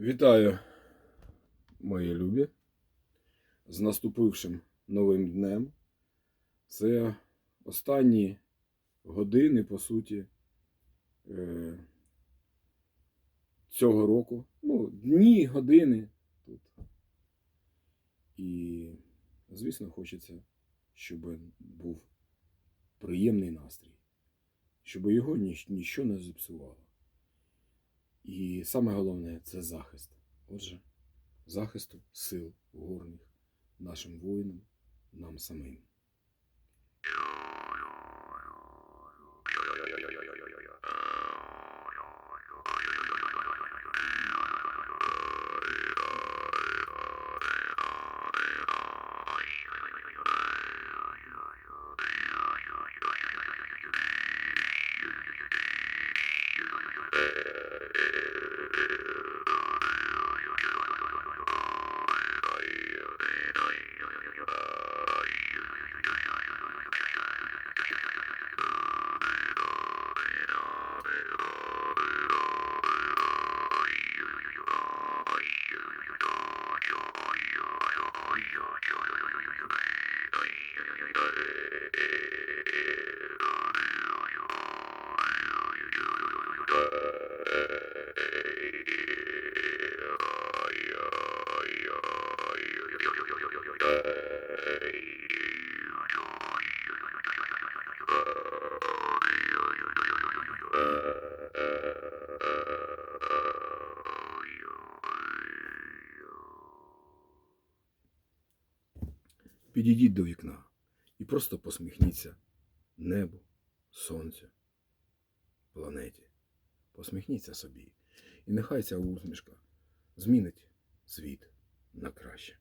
Вітаю, мої любі, з наступившим новим днем. Це останні години, по суті, е, цього року. Ну, дні, години тут. І, звісно, хочеться, щоб був приємний настрій, щоб його ніч- ніщо не зіпсувало. І саме головне це захист. Отже, захисту сил горних нашим воїнам, нам самим. Uh... Підійдіть до вікна і просто посміхніться небу, сонцю, планеті. Посміхніться собі. І нехай ця усмішка змінить світ на краще.